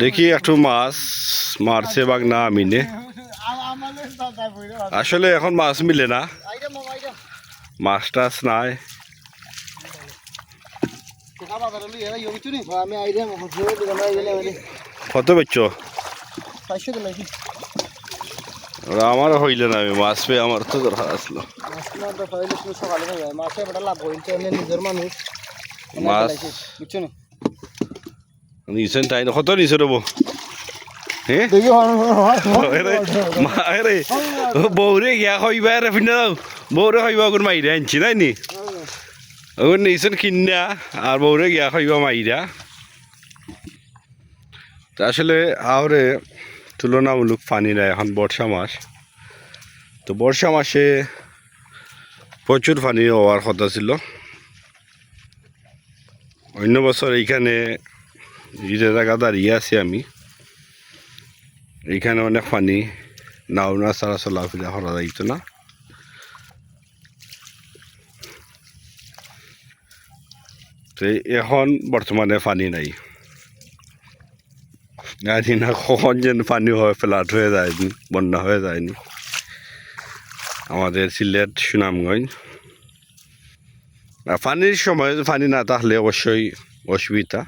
দেখি একটু মাছ মারছে বাগ না আমিনে আসলে এখন মাছ মিলে না। মাছ টাছ নাই। কত বেচছো? আমার হইলে না আমি মাছ পেয়ে আমার তো দরকার আসলো। মাছ নিছেন তাই কত নিছে রব বৌরে গিয়া খাইবা রে দাও বৌরে খাইবা কোন মাইরা আনছি নাই নি ওগুন নিছেন কিনা আর বৌরে গিয়া খাইবা মাইরা তা আসলে আহরে তুলনামূলক পানি নাই এখন বর্ষা মাস তো বর্ষা মাসে প্রচুর পানি হওয়ার কথা ছিল অন্য বছর এইখানে যে জায়গা দাঁড়িয়ে আছি আমি এইখানে অনেক পানি নাও না ছাড়া চলাফেরা করা যাইতো না তো এখন বর্তমানে পানি নাই জানি না কখন যেন পানি হয় ফ্লাট হয়ে যায়নি বন্যা হয়ে যায়নি আমাদের সিলেট সুনামগঞ্জ পানির সময় পানি না থাকলে অবশ্যই অসুবিধা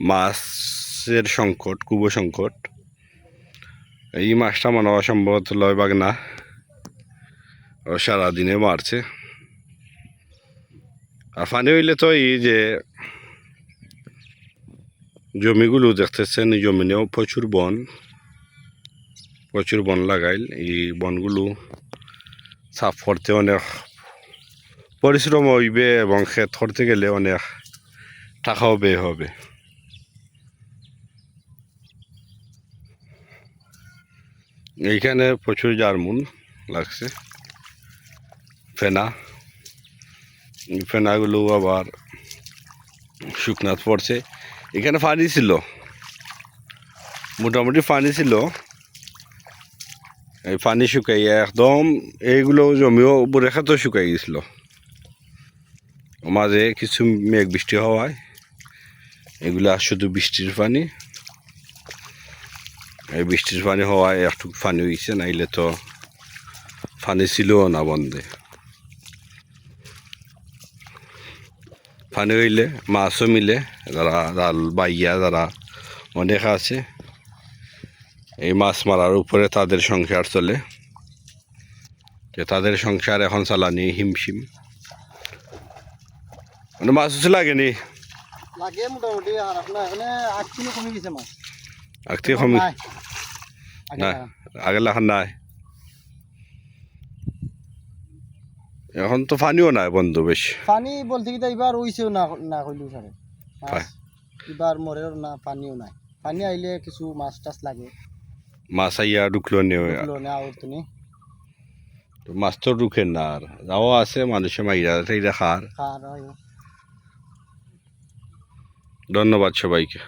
মাছের সংকট কুব সংকট। এই মাছটা মনে সম্ভবত লয় বাগ না। সারাদিনে মারছে। আর পানি হইলে তো এই যে জমিগুলো দেখতেছেন জমিনেও প্রচুর বন প্রচুর বন লাগাইল। এই বনগুলো সাফ করতে অনেক পরিশ্রম হইবে এবং ক্ষেত করতে গেলে অনেক টাকাও ব্যয় হবে। এইখানে প্রচুর জারমুন লাগছে, ফেনা। ফেনাগুলো আবার শুকনাথ পড়ছে। এখানে পানি ছিল, মোটামুটি পানি ছিল। এই পানি শুকাইয়া একদম এইগুলো জমিও রেখাতেও শুকাই গেছিল। মাঝে কিছু মেঘ বৃষ্টি হওয়ায়, এগুলা শুধু বৃষ্টির পানি। এই বৃষ্টির পানি হওয়ায় একটু পানি হয়েছে নাইলে তো পানি ছিল না বন্ধে। পানি হইলে মাছও মিলে যারা জাল বাইয়া যারা অনেক আছে এই মাছ মারার উপরে তাদের সংসার চলে। তাদের সংসার এখন চালানি হিমশিম। মানে মাছ উঠে লাগেনি? লাগে মোটামুটি আর আপনার এখানে আট কিলো কমে গেছে মাছ। আগ থেকে কমি। আগে না। আগে লাখান নাই। এখন তো পানিও নাই বন্ধু বেশ। পানি বলতে কি এবার ওইছেও না না কইলেও সারে। এবার মরেও না পানিও নাই। পানি আইলে কিছু মাছ টাছ লাগে। মাছ আইয়া ঢুকলো না তুমি? তো মাছ তো ঢুকে না আর যাওয়া আছে মানুষে মাইরা টাইরা খার ধন্যবাদ সবাইকে।